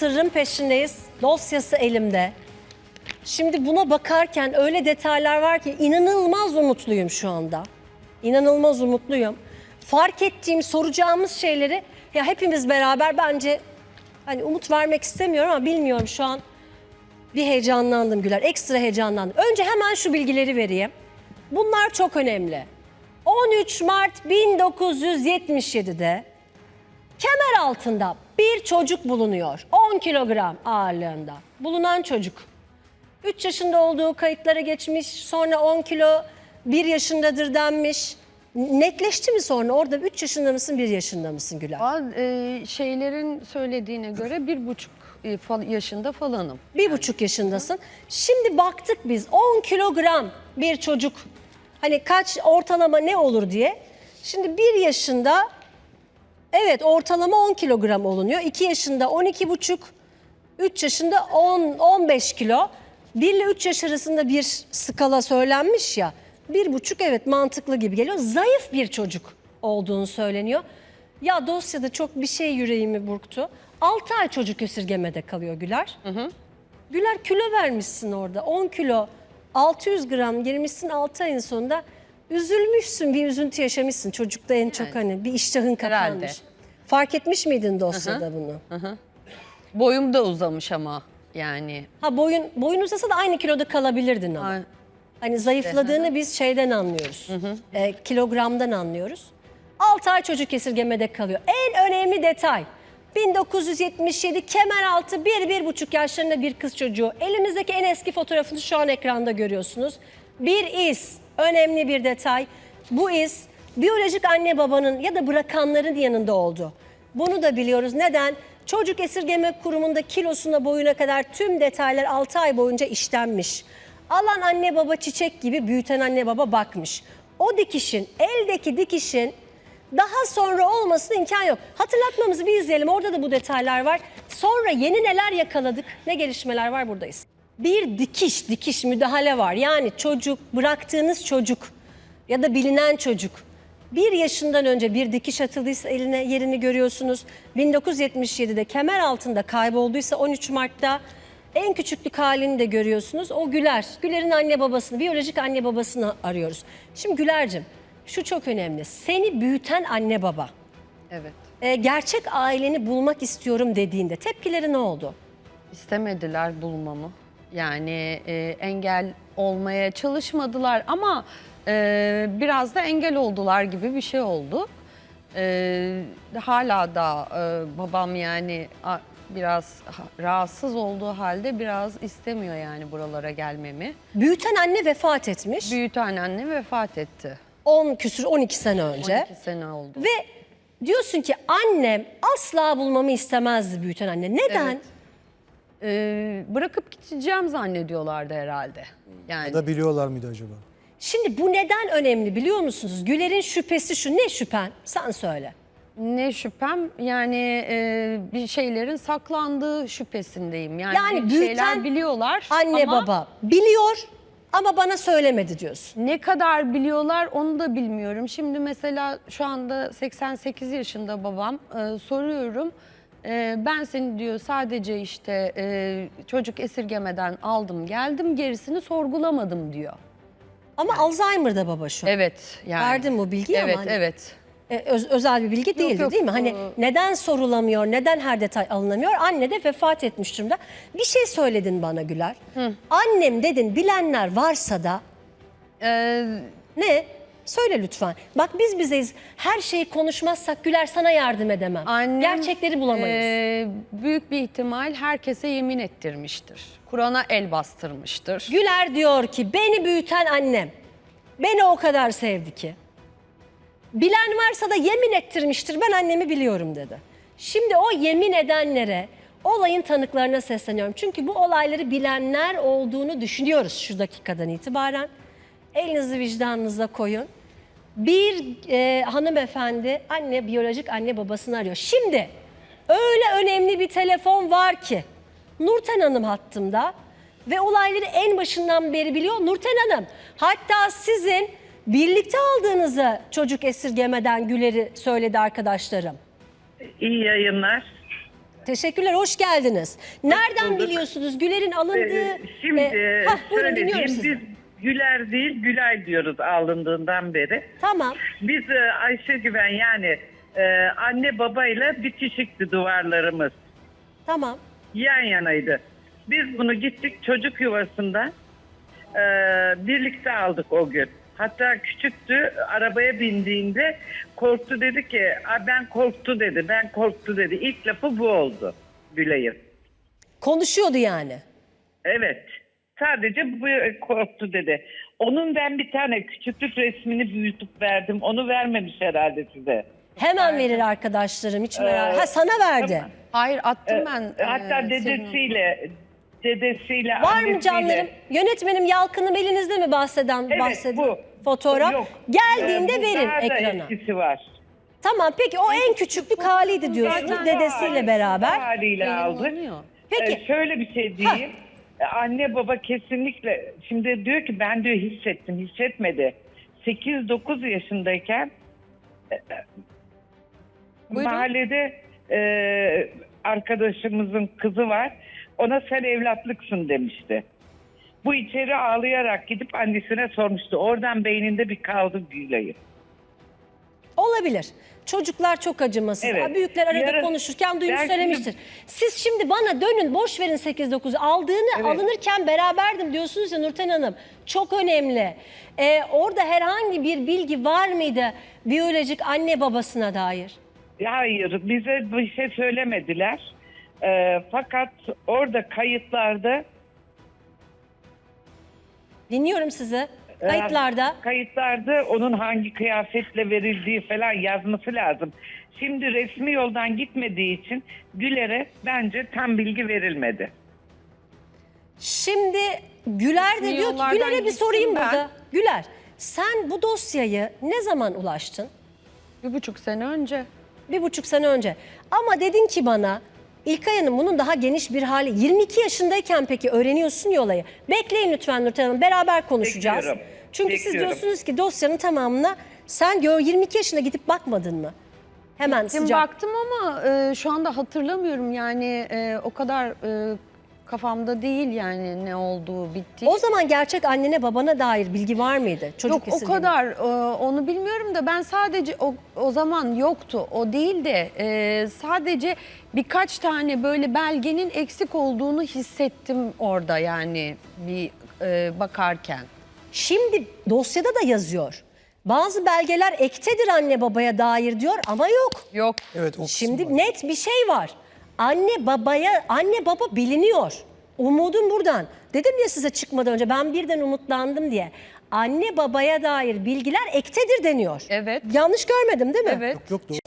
Sırrın peşindeyiz. Dosyası elimde. Şimdi buna bakarken öyle detaylar var ki inanılmaz umutluyum şu anda. İnanılmaz umutluyum. Fark ettiğim, soracağımız şeyleri ya hepimiz beraber bence hani umut vermek istemiyorum ama bilmiyorum şu an bir heyecanlandım Güler. Ekstra heyecanlandım. Önce hemen şu bilgileri vereyim. Bunlar çok önemli. 13 Mart 1977'de kemer altında bir çocuk bulunuyor. 10 kilogram ağırlığında. Bulunan çocuk. 3 yaşında olduğu kayıtlara geçmiş. Sonra 10 kilo 1 yaşındadır denmiş. Netleşti mi sonra? Orada 3 yaşında mısın 1 yaşında mısın Güler? Aa, e, şeylerin söylediğine göre bir buçuk e, fal- yaşında falanım. Bir buçuk yaşındasın. Şimdi baktık biz 10 kilogram bir çocuk. Hani kaç ortalama ne olur diye. Şimdi bir yaşında evet ortalama 10 kilogram olunuyor. 2 yaşında 12 buçuk. 3 yaşında 10 15 kilo. 1 ile 3 yaş arasında bir skala söylenmiş ya. Bir buçuk evet mantıklı gibi geliyor. Zayıf bir çocuk olduğunu söyleniyor. Ya dosyada çok bir şey yüreğimi burktu. 6 ay çocuk esirgemede kalıyor Güler. Güler kilo vermişsin orada 10 kilo 600 gram girmişsin 6 ayın sonunda üzülmüşsün bir üzüntü yaşamışsın çocukta en çok hani bir iştahın kapanmış. Herhalde. Fark etmiş miydin dosyada bunu? Boyum da uzamış ama yani. Ha boyun boyun uzasa da aynı kiloda kalabilirdin ama. Ay, Hani zayıfladığını biz şeyden anlıyoruz. E, kilogramdan anlıyoruz. 6 ay çocuk esirgemede kalıyor. En önemli detay. 1977 Kemeraltı 1-1,5 yaşlarında bir kız çocuğu. Elimizdeki en eski fotoğrafını şu an ekranda görüyorsunuz. Bir iz, önemli bir detay. Bu iz biyolojik anne babanın ya da bırakanların yanında oldu. Bunu da biliyoruz. Neden? Çocuk Esirgeme Kurumu'nda kilosuna boyuna kadar tüm detaylar 6 ay boyunca işlenmiş. Alan anne baba çiçek gibi büyüten anne baba bakmış. O dikişin, eldeki dikişin daha sonra olmasına imkan yok. Hatırlatmamızı bir izleyelim. Orada da bu detaylar var. Sonra yeni neler yakaladık, ne gelişmeler var buradayız. Bir dikiş, dikiş müdahale var. Yani çocuk, bıraktığınız çocuk ya da bilinen çocuk bir yaşından önce bir dikiş atıldıysa eline yerini görüyorsunuz. 1977'de kemer altında kaybolduysa 13 Mart'ta en küçüklük halini de görüyorsunuz. O Güler. Güler'in anne babasını, biyolojik anne babasını arıyoruz. Şimdi Güler'cim şu çok önemli. Seni büyüten anne baba evet. e, gerçek aileni bulmak istiyorum dediğinde tepkileri ne oldu? İstemediler bulmamı. Yani e, engel olmaya çalışmadılar ama e, biraz da engel oldular gibi bir şey oldu. E, hala da e, babam yani a- biraz ha- rahatsız olduğu halde biraz istemiyor yani buralara gelmemi. Büyüten anne vefat etmiş. Büyük anneannem vefat etti. 10 küsür 12 sene önce. 12 sene oldu. Ve diyorsun ki annem asla bulmamı istemezdi büyüten anne. Neden? Evet. E, bırakıp gideceğim zannediyorlardı herhalde. Yani Ya da biliyorlar mıydı acaba? Şimdi bu neden önemli biliyor musunuz? Güler'in şüphesi şu. Ne şüphen? Sen söyle. Ne şüphem yani e, bir şeylerin saklandığı şüphesindeyim. Yani, Yani bir büyüten şeyler biliyorlar Anne ama baba biliyor ama bana söylemedi diyorsun. ne kadar biliyorlar onu da bilmiyorum. Şimdi mesela şu anda 88 yaşında babam e, soruyorum. E, ben seni diyor sadece işte e, çocuk esirgemeden aldım geldim gerisini sorgulamadım diyor. Ama Alzheimer'da baba şu. Evet yani. Verdim bu bilgiyi ama Evet hani- evet. E, öz- özel bir bilgi değildi yok. değil mi? Hani Ee, neden sorulamıyor, neden her detay alınamıyor? Anne de vefat etmiş durumda. Bir şey söyledin bana Güler. Annem dedin bilenler varsa da E, ne? Söyle lütfen. Bak biz bizeyiz. Her şeyi konuşmazsak Güler sana yardım edemem. Annem, Gerçekleri bulamayız. e, büyük bir ihtimal herkese yemin ettirmiştir. Kur'an'a el bastırmıştır. Güler diyor ki beni büyüten annem beni o kadar sevdi ki. Bilen varsa da yemin ettirmiştir ben annemi biliyorum dedi. Şimdi o yemin edenlere olayın tanıklarına sesleniyorum. Çünkü bu olayları bilenler olduğunu düşünüyoruz şu dakikadan itibaren. Elinizi vicdanınıza koyun. Bir e, hanımefendi anne biyolojik anne babasını arıyor. Şimdi öyle önemli bir telefon var ki Nurten Hanım hattımda ve olayları en başından beri biliyor Nurten Hanım. Hatta sizin birlikte aldığınızı çocuk esirgemeden Güler'i söyledi arkadaşlarım. İyi yayınlar. Teşekkürler, hoş geldiniz. Nereden bulduk. biliyorsunuz Güler'in alındığı... Ee, Şimdi e, hah, buyurun dinliyorum sizi. biz Güler değil Gülay diyoruz alındığından beri. Tamam, Biz e, Ayşe Güven yani e, anne babayla bitişikti duvarlarımız. tamam. Yan yanaydı. Biz bunu gittik çocuk yuvasında e, birlikte aldık o gün. Hatta küçüktü arabaya bindiğinde korktu dedi ki "Aa, ben korktu dedi ben korktu dedi. İlk lafı bu oldu Gülay'ın. Konuşuyordu yani. Evet. Sadece bu korktu dedi. Onun ben bir tane küçüklük resmini büyütüp verdim. Onu vermemiş herhalde size. Hemen verir arkadaşlarım, hiç merak... Ha sana verdi. tamam. Hayır attım ben. Ee, Hatta e, dedesiyle dedesiyle Var mı annesiyle- canlarım? Yönetmenim Yalkın'ım elinizde mi bahseden Evet bahseden bu. fotoğraf? Yok. Geldiğinde Ee, bu verin daha da ekrana. etkisi var. Tamam peki o en küçüklük haliydi diyorsunuz Zaten dedesiyle beraber. haliyle aldık. Peki. Ee, şöyle bir şey diyeyim. Ee, Anne baba kesinlikle şimdi diyor ki ben diyor hissettim hissetmedi. 8-9 yaşındayken e, e, Buyurun. mahallede e, arkadaşımızın kızı var. Ona sen evlatlıksın demişti. Bu içeri ağlayarak gidip annesine sormuştu. Oradan beyninde bir kaldı Gülay'ı. Olabilir. Çocuklar çok acımasız. Evet. Büyükler arada Yarın- konuşurken duymuş Ben söylemiştir. Siz şimdi bana dönün boş verin 8-9 aldığını Evet. alınırken beraberdim diyorsunuz ya Nurten Hanım. Çok önemli. Ee, orada herhangi bir bilgi var mıydı biyolojik anne babasına dair? Hayır bize bir şey söylemediler. E, fakat orada kayıtlarda Dinliyorum sizi. E, Kayıtlarda. kayıtlarda onun hangi kıyafetle verildiği falan yazması lazım. Şimdi resmi yoldan gitmediği için Güler'e bence tam bilgi verilmedi. Şimdi Güler de Resmi diyor ki yollardan Güler'e bir gittim sorayım ben. burada. Güler sen bu dosyayı ne zaman ulaştın? Bir buçuk sene önce. Bir buçuk sene önce. Ama dedin ki bana İlkay Hanım bunun daha geniş bir hali. 22 yaşındayken peki öğreniyorsun ya olayı. Bekleyin lütfen Nurten Hanım beraber konuşacağız. Bekliyorum. Çünkü siz Bekliyorum. diyorsunuz ki dosyanın tamamına sen diyor 22 yaşında gidip bakmadın mı? Hemen Gittim sıcak. baktım ama e, şu anda hatırlamıyorum yani e, o kadar e, kafamda değil yani ne olduğu bitti. O zaman gerçek annene babana dair bilgi var mıydı? Çocuk Yok o kadar e, onu bilmiyorum da ben sadece o, o zaman yoktu o değil de e, sadece birkaç tane böyle belgenin eksik olduğunu hissettim orada yani bir e, bakarken. Şimdi dosyada da yazıyor. Bazı belgeler ektedir anne babaya dair diyor ama yok. Yok. Evet o kısmı Şimdi var. net bir şey var. Anne babaya, anne baba biliniyor. Umudum buradan. Dedim ya size çıkmadan önce ben birden umutlandım diye. Anne babaya dair bilgiler ektedir deniyor. Evet. Yanlış görmedim değil mi? Evet. Yok yok doğru.